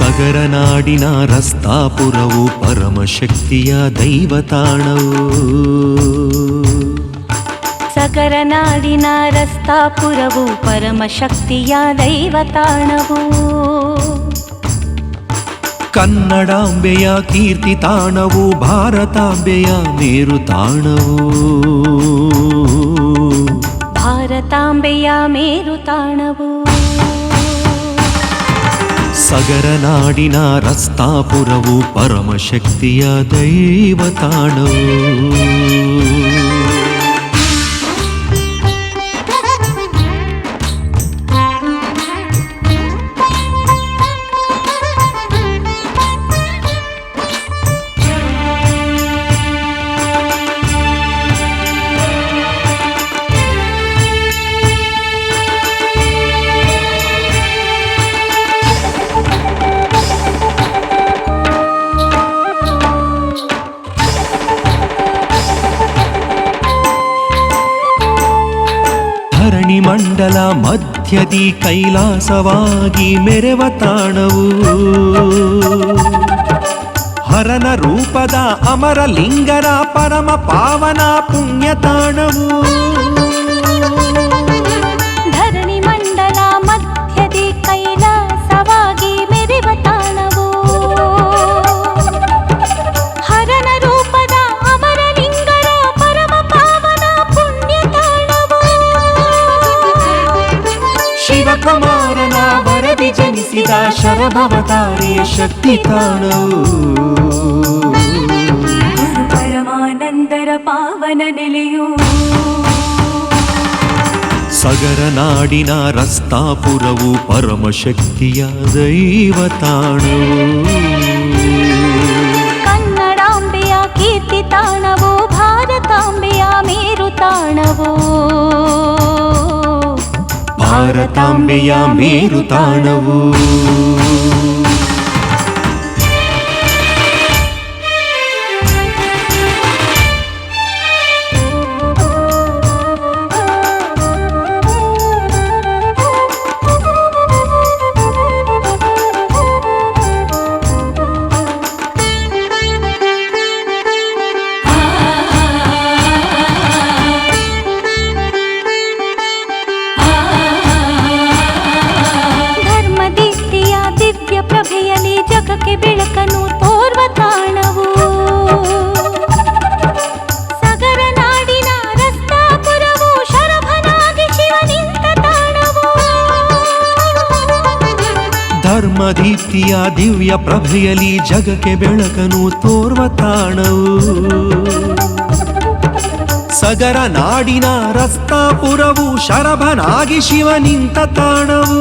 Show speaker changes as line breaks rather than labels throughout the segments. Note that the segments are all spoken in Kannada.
ನಾಡಿನ ರಸ್ತಾಪುರವು ಪರಮಶಕ್ತಿಯ ದೈವತಾಣವು.
ಸಗರ ನಾಡಿನ ರಸ್ತಾಪುರವು ಪರಮಶಕ್ತಿಯ ದೈವತಾಣವು.
ಕನ್ನಡಾಂಬೆಯ ಕೀರ್ತಿ ತಾಣವು ಭಾರತಾಂಬೆಯ ಮೇರು ತಾಣವು.
ಭಾರತಾಂಬೆಯ ಮೇರು ತಾಣವು.
ಸಗರ ನಾಡಿನ ರಸ್ತಾಪುರವು ಪರಮಶಕ್ತಿಯ ದೈವತಾಣವು ಧರಣಿ ಮಂಡಲ ಮಧ್ಯದಿ ಕೈಲಾಸವಾಗಿ ಮೆರೆವ ತಾಣವು. ಹರನ ರೂಪದ ಅಮರ ಲಿಂಗರ ಪರಮ ಪಾವನ ಪುಣ್ಯ ತಾಣವು. ಜನಿಸಿದ ಶರಭವತಾರಿಯ ಶಕ್ತಿ
ಗುರು ಪರಮಾನಂದರ ಪಾವನ ನೆಲೆಯು.
ಸಗರ ನಾಡಿನ ರಸ್ತಾಪುರವು ಪರಮಶಕ್ತಿಯ ದೈವತಾಣವು
ಕನ್ನಡಾಂಬೆಯ ಕೀರ್ತಿ ತಾಣವು. ಭಾರತಾಂಬೆಯ ಮೇರು ತಾಣವು ಧರ್ಮದೀಪ್ತಿಯ ದಿವ್ಯ ಪ್ರಭೆಯಲ್ಲಿ ಜಗಕ್ಕೆ
ಬೆಳಕನು ತೋರ್ವ ತಾಣವು. ಸಗರ ನಾಡಿನ ರಸ್ತಾಪುರವು ಶರಭನಾಗಿ ಶಿವ ನಿಂತ ತಾಣವು.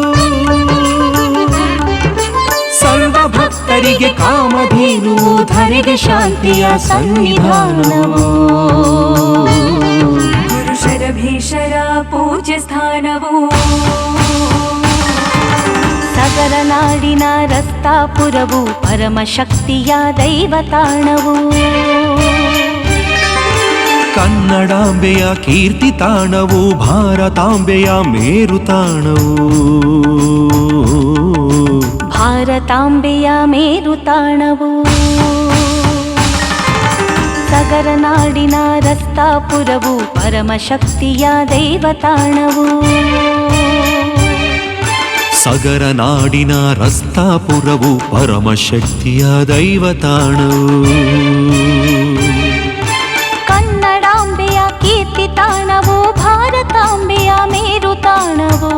ಸರ್ವ ಭಕ್ತರಿಗೆ ಕಾಮಧೇನು, ಧರೆಗೆ ಶಾಂತಿಯ ಸನ್ನಿಧಾನವು.
ಪುರುಷರ ಭೀಷರ ಪೂಜ್ಯ ಸ್ಥಾನವು ನಾಡಿನ ರಸ್ತಾಪುರವು ಪರಮಶಕ್ತಿಯ ದೈವತಾಣವು
ಕನ್ನಡಾಂಬೆಯ ಕೀರ್ತಿ ತಾಣವು ಭಾರತಾಂಬೆಯ ಮೇರು ತಾಣವು.
ಭಾರತಾಂಬೆಯ ಮೇರು ತಾಣವು. ಸಗರ ನಾಡಿನ ರಸ್ತಾಪುರವು ಪರಮಶಕ್ತಿಯ ದೈವತಾಣವು
ಸಗರ ನಾಡಿನ ರಸ್ತಾಪುರವು ಪರಮಶಕ್ತಿಯ ದೈವತಾಣವು.
ಕನ್ನಡಾಂಬೆಯ ಕೀರ್ತಿ ತಾಣವು ಭಾರತಾಂಬೆಯ ಮೇರು ತಾಣವು.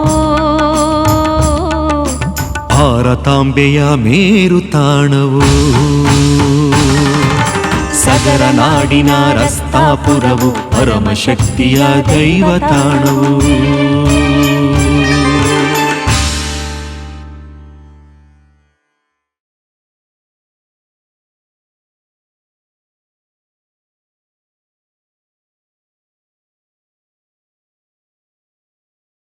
ಭಾರತಾಂಬೆಯ ಮೇರು ತಾಣವು. ಸಗರ ನಾಡಿನ ರಸ್ತಾಪುರವು ಪರಮಶಕ್ತಿಯ ದೈವತಾಣವು.